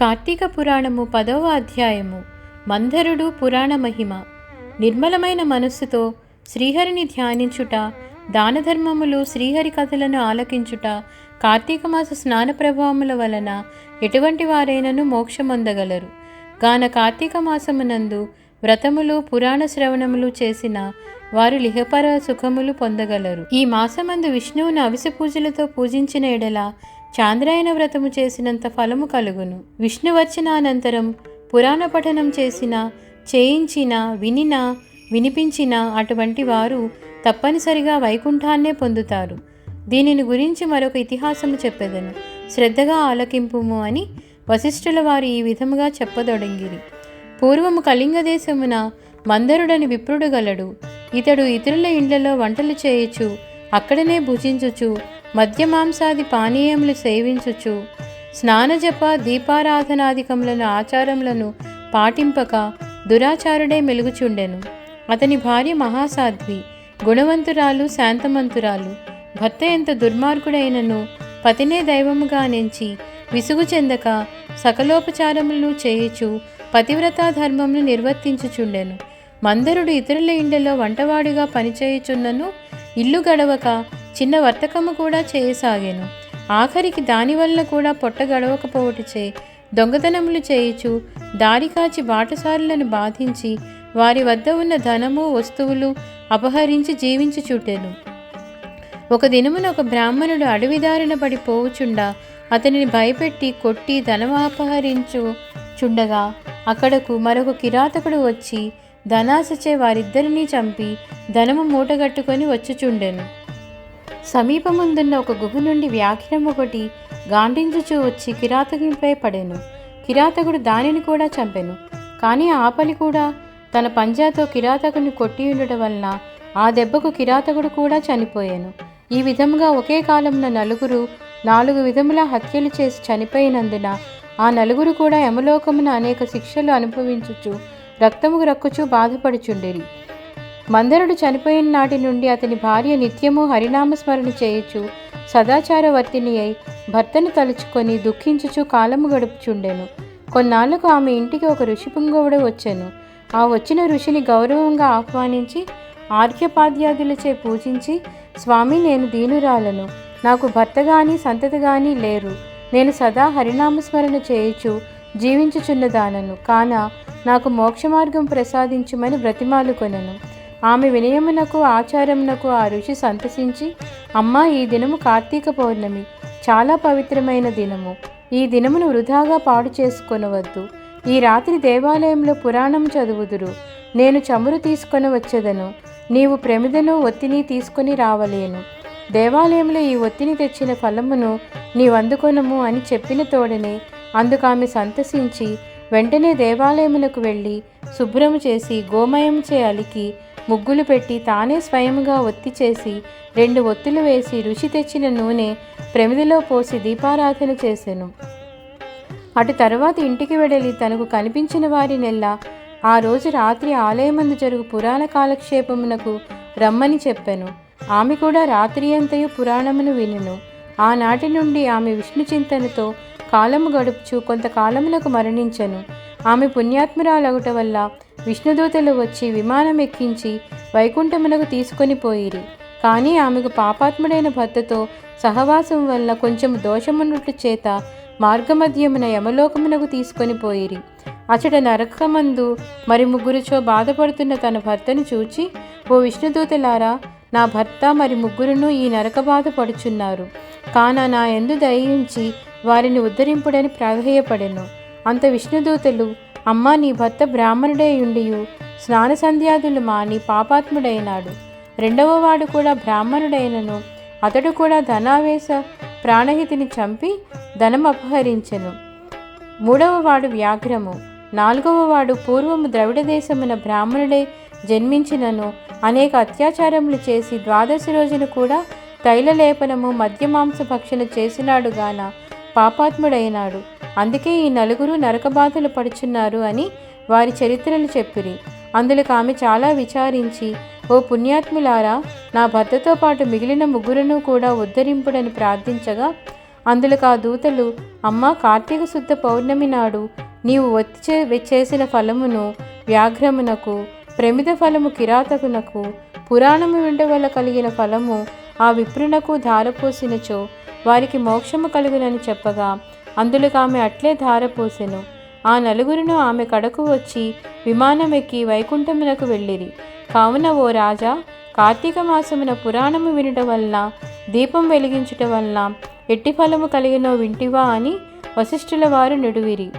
కార్తీక పురాణము పదవ అధ్యాయము మంధరుడు పురాణ మహిమ. నిర్మలమైన మనస్సుతో శ్రీహరిని ధ్యానించుట దానధర్మములు శ్రీహరి కథలను ఆలకించుట కార్తీక మాస స్నాన ప్రభావముల వలన ఎటువంటి వారైనను మోక్షమొందగలరు. గాన కార్తీక మాసమునందు వ్రతములు పురాణ శ్రవణములు చేసిన వారు లిహపర సుఖములు పొందగలరు. ఈ మాసమందు విష్ణువును అవిసె పూజలతో పూజించిన ఎడల చాంద్రాయణ వ్రతము చేసినంత ఫలము కలుగును. విష్ణువర్చనానంతరం పురాణ పఠనం చేసిన చేయించిన వినిన వినిపించిన అటువంటి వారు తప్పనిసరిగా వైకుంఠాన్నే పొందుతారు. దీనిని గురించి మరొక ఇతిహాసము చెప్పెదను. శ్రద్ధగా ఆలకింపుము అని వశిష్ఠుల వారు ఈ విధముగా చెప్పదొడంగిరి. పూర్వము కళింగ దేశమున మందరుడని విప్రుడు గలడు. ఇతడు ఇతరుల ఇండ్లలో వంటలు చేయుచు అక్కడనే భుజించుచు మద్యమాంసాది పానీయములు సేవించుచు స్నానజప దీపారాధనాధికములను ఆచారములను పాటింపక దురాచారుడే మెలుగుచుండెను. అతని భార్య మహాసాధ్వి గుణవంతురాలు శాంతమంతురాలు భర్త ఎంత దుర్మార్గుడైనను పతినే దైవముగా నెంచి విసుగు చెందక సకలోపచారములను చేయుచు పతివ్రతా ధర్మమును నిర్వర్తించుచుండెను. మందరుడు ఇతరుల ఇండలో వంటవాడిగా పనిచేయుచున్నను ఇల్లు గడవక చిన్న వర్తకము కూడా చేయసాగాను. ఆఖరికి దానివల్ల కూడా పొట్ట గడవకపోవటచే దొంగతనములు చేయుచు దారి కాచి బాటసారులను బాధించి వారి వద్ద ఉన్న ధనము వస్తువులు అపహరించి జీవించుచుట్టెను ఒక దినమున ఒక బ్రాహ్మణుడు అడవిదారిన పడి పోవుచుండా అతనిని భయపెట్టి కొట్టి ధనమాపహరించు చుండగా అక్కడకు మరొక కిరాతకుడు వచ్చి ధనాశచే వారిద్దరినీ చంపి ధనము మూటగట్టుకొని వచ్చుచుండెను. సమీపముందున్న ఒక గుహ నుండి వ్యాఘ్రం ఒకటి గాండించుచూ వచ్చి కిరాతకునిపై పడెను. కిరాతకుడు దానిని కూడా చంపెను. కానీ ఆపలి కూడా తన పంజాతో కిరాతకుని కొట్టి ఉండటం వలన ఆ దెబ్బకు కిరాతకుడు కూడా చనిపోయాను. ఈ విధముగా ఒకే కాలంలో నలుగురు నాలుగు విధముల హత్యలు చేసి చనిపోయినందున ఆ నలుగురు కూడా యమలోకమున అనేక శిక్షలు అనుభవించుచు రక్తము రక్కుచూ బాధపడుచుండిరి. మందరుడు చనిపోయిన నాటి నుండి అతని భార్య నిత్యము హరినామస్మరణ చేయొచ్చు సదాచారవర్తిని అయి భర్తను తలుచుకొని దుఃఖించుచు కాలము గడుపుచుండెను. కొన్నాళ్ళకు ఆమె ఇంటికి ఒక ఋషి పుంగవుడు వచ్చాను. ఆ వచ్చిన ఋషిని గౌరవంగా ఆహ్వానించి ఆర్ఘ్యపాద్యాదులచే పూజించి స్వామి నేను దీనురాలను. నాకు భర్త గాని సంతతి గాని లేరు. నేను సదా హరినామస్మరణ చేయుచు జీవించుచున్నదానను. కాన నాకు మోక్ష మార్గం ప్రసాదించుమని బ్రతిమాలు కొనను ఆమె వినయమునకు ఆచారమునకు ఆ ఋషి సంతసించి అమ్మా ఈ దినము కార్తీక పౌర్ణమి. చాలా పవిత్రమైన దినము. ఈ దినమును వృధాగా పాడు చేసుకొనవద్దు. ఈ రాత్రి దేవాలయంలో పురాణం చదువుదురు. నేను చమురు తీసుకొని వచ్చేదను. నీవు ప్రమిదను ఒత్తిని తీసుకొని రావలేను. దేవాలయంలో ఈ ఒత్తిని తెచ్చిన ఫలమును నీవందుకొనము అని చెప్పిన తోడనే అందుకు ఆమె సంతసించి వెంటనే దేవాలయమునకు వెళ్ళి శుభ్రము చేసి గోమయంచే అలికి ముగ్గులు పెట్టి తానే స్వయముగా ఒత్తి చేసి రెండు ఒత్తులు వేసి రుచి తెచ్చిన నూనె ప్రమిదిలో పోసి దీపారాధన చేసెను. అటు తర్వాత ఇంటికి వెడలి తనకు కనిపించిన వారి నెల్ల ఆ రోజు రాత్రి ఆలయమందు జరుగు పురాణ కాలక్షేపమునకు రమ్మని చెప్పాను. ఆమె కూడా రాత్రి అంతయు పురాణమును వినెను. ఆనాటి నుండి ఆమె విష్ణు చింతనతో కాలము గడుపుచు కొంతకాలమునకు మరణించెను. ఆమె పుణ్యాత్మురాలగుట వల్ల విష్ణుదూతలు వచ్చి విమానం ఎక్కించి వైకుంఠమునకు తీసుకొని పోయిరి. కానీ ఆమెకు పాపాత్ముడైన భర్తతో సహవాసం వల్ల కొంచెం దోషమున్నట్టు చేత మార్గమధ్యమున యమలోకమునకు తీసుకొని పోయిరి. అచట నరకమందు మరి ముగ్గురుచో బాధపడుతున్న తన భర్తను చూచి ఓ విష్ణుదూతలారా నా భర్త మరి ముగ్గురును ఈ నరక బాధ పడుచున్నారు. కాన నా ఎందు దయించి వారిని ఉద్ధరింపుడని ప్రాధేయపడెను. అంత విష్ణుదూతలు అమ్మా నీ భర్త బ్రాహ్మణుడై ఉండియు స్నాన సంధ్యాదులు మాని పాపాత్ముడైనాడు. రెండవ వాడు కూడా బ్రాహ్మణుడైనను అతడు కూడా ధనావేశ ప్రాణహితిని చంపి ధనం అపహరించెను. మూడవ వాడు వ్యాఘ్రము నాలుగవ వాడు పూర్వము ద్రవిడ దేశమున బ్రాహ్మణుడై జన్మించినను అనేక అత్యాచారములు చేసి ద్వాదశి రోజున కూడా తైలలేపనము మద్యమాంస భక్షణ చేసినాడు గాన పాపాత్ముడైనాడు. అందుకే ఈ నలుగురు నరకబాధలు పడుచున్నారు అని వారి చరిత్రలు చెప్పిరి. అందులో ఆమె చాలా విచారించి ఓ పుణ్యాత్ములారా నా భర్తతో పాటు మిగిలిన ముగ్గురును కూడా ఉద్ధరింపుడని ప్రార్థించగా అందులో ఆ దూతలు అమ్మ కార్తీక శుద్ధ పౌర్ణమి నాడు నీవు వచ్చే చేసిన ఫలమును వ్యాఘ్రమునకు ప్రమిద ఫలము కిరాతకునకు పురాణము వింట వల్ల కలిగిన ఫలము ఆ విప్రునకు ధారపోసినచో వారికి మోక్షము కలుగునని చెప్పగా అందులోకి ఆమె అట్లే ధారపోసెను. ఆ నలుగురును ఆమె కడకు వచ్చి విమానం ఎక్కి వైకుంఠమునకు వెళ్ళిరి. కావున ఓ రాజా కార్తీక మాసమున పురాణము వినుట వలన దీపం వెలిగించుట వలన ఎట్టి ఫలము కలిగినో వింటివా అని వశిష్ఠుల వారు నిడువిరి.